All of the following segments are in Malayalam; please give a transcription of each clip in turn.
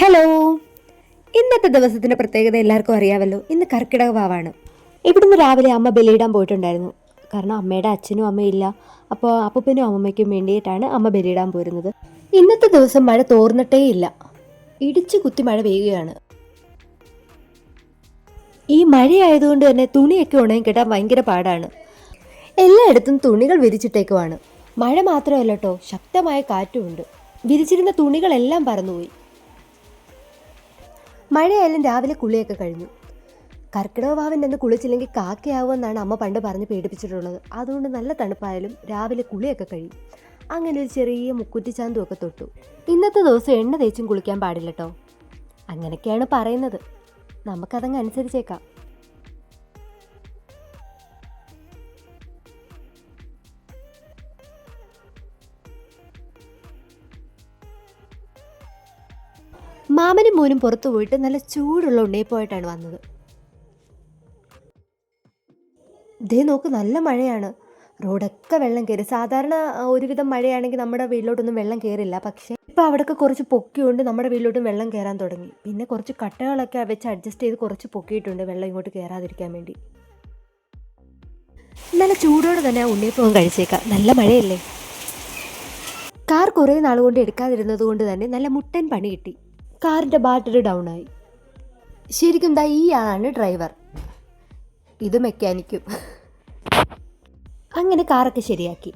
ഹലോ ഇന്നത്തെ ദിവസത്തിന്റെ പ്രത്യേകത എല്ലാവർക്കും അറിയാമല്ലോ. ഇന്ന് കർക്കിടക വാവാണ് ഇവിടുന്ന് രാവിലെ അമ്മ ബലിയിടാൻ പോയിട്ടുണ്ടായിരുന്നു. കാരണം അമ്മയുടെ അച്ഛനും അമ്മയും ഇല്ല. അപ്പോൾ അപ്പനും അമ്മയ്ക്കും വേണ്ടിയിട്ടാണ് അമ്മ ബലിയിടാൻ പോരുന്നത്. ഇന്നത്തെ ദിവസം മഴ തോർന്നിട്ടേ ഇല്ല. ഇടിച്ചു കുത്തി മഴ പെയ്യുകയാണ്. ഈ മഴയായതുകൊണ്ട് തന്നെ തുണിയൊക്കെ ഉണങ്ങി കിട്ടാൻ ഭയങ്കര പാടാണ്. എല്ലായിടത്തും തുണികൾ വിരിച്ചിട്ടേക്കുവാണ്. മഴ മാത്രമല്ല കേട്ടോ ശക്തമായ കാറ്റുമുണ്ട്. വിരിച്ചിരുന്ന തുണികളെല്ലാം പറന്നുപോയി. മഴയായാലും രാവിലെ കുളിയൊക്കെ കഴിഞ്ഞു. കർക്കിടക വാവിന്റെ അന്ന് കുളിച്ചില്ലെങ്കിൽ കാക്കയാവുമെന്നാണ് അമ്മ പണ്ട് പറഞ്ഞ് പേടിപ്പിച്ചിട്ടുള്ളത്. അതുകൊണ്ട് നല്ല തണുപ്പായാലും രാവിലെ കുളിയൊക്കെ കഴിയും അങ്ങനെ ഒരു ചെറിയ മുക്കുറ്റിച്ചാന്തും ഒക്കെ തൊട്ടു. ഇന്നത്തെ ദിവസം എണ്ണ തേച്ചും കുളിക്കാൻ പാടില്ല കേട്ടോ അങ്ങനെയൊക്കെയാണ് പറയുന്നത്. നമുക്കതങ്ങ് അനുസരിച്ചേക്കാം. മാമനും മോനും പുറത്തു പോയിട്ട് നല്ല ചൂടുള്ള ഉണ്ണിയപ്പോയിട്ടാണ് വന്നത്. ദേ നോക്ക് നല്ല മഴയാണ്. റോഡൊക്കെ വെള്ളം കയറി. സാധാരണ ഒരുവിധം മഴയാണെങ്കിൽ നമ്മുടെ വീട്ടിലോട്ടൊന്നും വെള്ളം കയറില്ല. പക്ഷേ ഇപ്പോൾ അവിടെയൊക്കെ കുറച്ച് പൊക്കിയുണ്ട് നമ്മുടെ വീട്ടിലോട്ടും വെള്ളം കയറാൻ തുടങ്ങി. പിന്നെ കുറച്ച് കട്ടകളൊക്കെ വെച്ച് അഡ്ജസ്റ്റ് ചെയ്ത് കുറച്ച് പൊക്കിയിട്ടുണ്ട് വെള്ളം ഇങ്ങോട്ട് കയറാതിരിക്കാൻ വേണ്ടി. നല്ല ചൂടോടെ തന്നെ ആ ഉണ്ണിയപ്പം കഴിച്ചേക്കാം. നല്ല മഴയല്ലേ? കാർ കുറേ നാൾ കൊണ്ട് എടുക്കാതിരുന്നത് കൊണ്ട് തന്നെ നല്ല മുട്ടൻ പണി കിട്ടി. കാറിന്റെ ബാറ്ററി ഡൗൺ ആയി ശരിക്കും ദാ ഈ ആളാണ് ഡ്രൈവർ. ഇത് മെക്കാനിക്കും. അങ്ങനെ കാറൊക്കെ ശരിയാക്കി.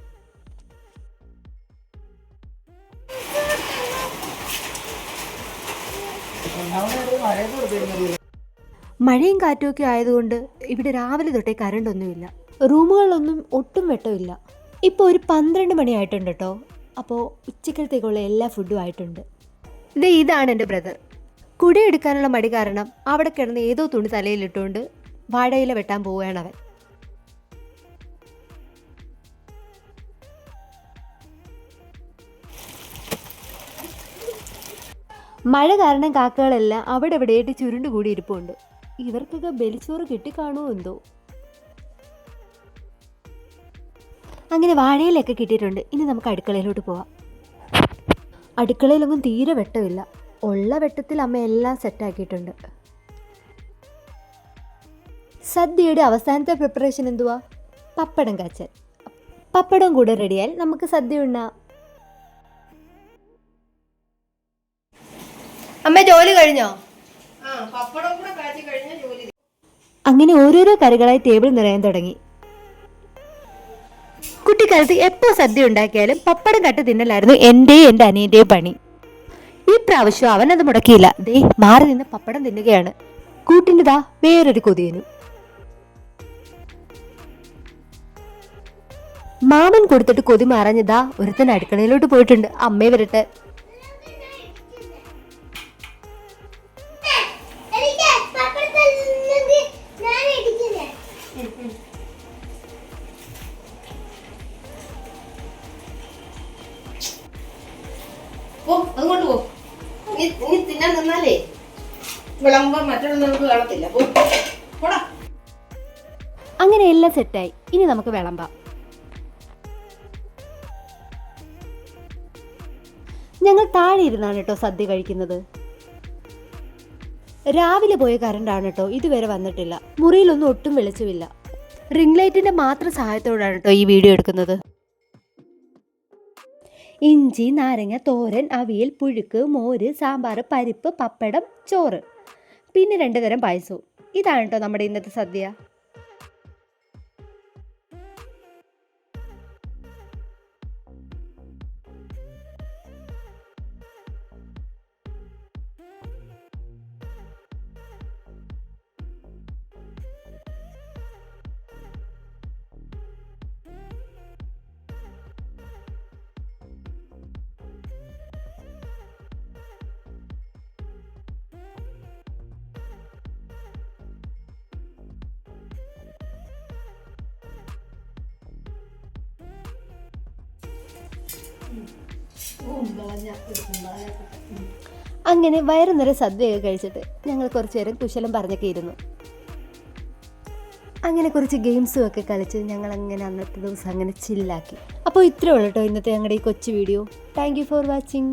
മഴയും കാറ്റും ഒക്കെ ആയതുകൊണ്ട് ഇവിടെ രാവിലെ തൊട്ടേ കറണ്ടൊന്നുമില്ല റൂമുകളിലൊന്നും ഒട്ടും വെട്ടമില്ല. ഇപ്പോൾ ഒരു പന്ത്രണ്ട് മണിയായിട്ടുണ്ട് കേട്ടോ. അപ്പോൾ ഉച്ചക്കലത്തേക്കുള്ള എല്ലാ ഫുഡും ആയിട്ടുണ്ട്. ഇത് ഇതാണ് എന്റെ ബ്രദർ കുടിയെടുക്കാനുള്ള മടി കാരണം അവിടെ കിടന്ന് ഏതോ തുണി തലയിലിട്ടുകൊണ്ട് വാഴയില വെട്ടാൻ പോവുകയാണ് അവൻ. മഴ കാരണം കാക്കകളെല്ലാം അവിടെ എവിടെയായിട്ട് ചുരുണ്ടുകൂടി ഇരിപ്പുണ്ട് ഇവർക്കൊക്കെ ബലിച്ചോറ് കിട്ടിക്കാണുമോ എന്തോ? അങ്ങനെ വാഴയിലൊക്കെ കിട്ടിയിട്ടുണ്ട്. ഇനി നമുക്ക് അടുക്കളയിലോട്ട് പോവാം. അടുക്കളയിലൊന്നും തീരെ വെട്ടമില്ല. ഉള്ള വെട്ടത്തിൽ അമ്മ എല്ലാം സെറ്റാക്കിയിട്ടുണ്ട് സദ്യയുടെ അവസാനത്തെ പ്രിപ്പറേഷൻ എന്തുവാ? പപ്പടം കാച്ചൽ പപ്പടം കൂടെ റെഡിയായാൽ നമുക്ക് സദ്യ ഉണ്ണാം. അമ്മ ജോലി കഴിഞ്ഞോ? അങ്ങനെ ഓരോരോ കറികളായി ടേബിൾ നിറയാൻ തുടങ്ങി. കുട്ടിക്കാലത്ത് എപ്പോ സദ്യ ഉണ്ടാക്കിയാലും പപ്പടം കട്ട് തിന്നലായിരുന്നു എന്റെയും എന്റെ അനിയന്റെയും പണി. ഈ പ്രാവശ്യം അവൻ അത് മുടക്കിയില്ല. ദേ മാറി നിന്ന് പപ്പടം തിന്നുകയാണ്. കൂട്ടിന്റെതാ വേറൊരു കൊതിയനു. മാമൻ കൊടുത്തിട്ട് കൊതി മാറഞ്ഞതാ ഒരുത്തൻ അടുക്കളയിലോട്ട് പോയിട്ടുണ്ട്. അമ്മയെ വരട്ടെ. പോ അതുകൊണ്ട് പോ. നീ നീ തിന്നാൻ നിന്നാലേ. വിളമ്പം മറ്റുള്ളവർക്ക് കാണത്തില്ല. പോ പോടാ. അങ്ങനെ എല്ലാം സെറ്റായി. ഇനി നമുക്ക് വിളമ്പാം. ഞങ്ങൾ താഴെ ഇരുന്നാണ് കേട്ടോ സദ്യ കഴിക്കുന്നത്. രാവിലെ പോയ കറണ്ടാണ് കേട്ടോ ഇതുവരെ വന്നിട്ടില്ല. മുറിയിലൊന്നും ഒട്ടും വെളിച്ചമില്ല. റിംഗ് ലൈറ്റിന്റെ മാത്രം സഹായത്തോടാണ് കേട്ടോ ഈ വീഡിയോ എടുക്കുന്നത്. ഇഞ്ചി നാരങ്ങ തോരൻ അവിയൽ പുഴുക്ക് മോര് സാമ്പാർ പരിപ്പ് പപ്പടം ചോറ്. പിന്നെ രണ്ട് തരം പായസവും. ഇതാണ് കേട്ടോ നമ്മുടെ ഇന്നത്തെ സദ്യ. അങ്ങനെ വയറു നിറയെ സദ്യയൊക്കെ കഴിച്ചിട്ട് ഞങ്ങൾ കുറച്ചു നേരം കുശലം പറഞ്ഞൊക്കെ ഇരുന്നു. അങ്ങനെ കുറച്ച് ഗെയിംസും ഒക്കെ കളിച്ച് ഞങ്ങൾ അങ്ങനെ അന്നത്തെ ദിവസം അങ്ങനെ ചില്ലാക്കി അപ്പോൾ ഇത്രേ ഉള്ളൂ കേട്ടോ ഇന്നത്തെ ഞങ്ങളുടെ ഈ കൊച്ചു വീഡിയോ താങ്ക് ഫോർ വാച്ചിങ്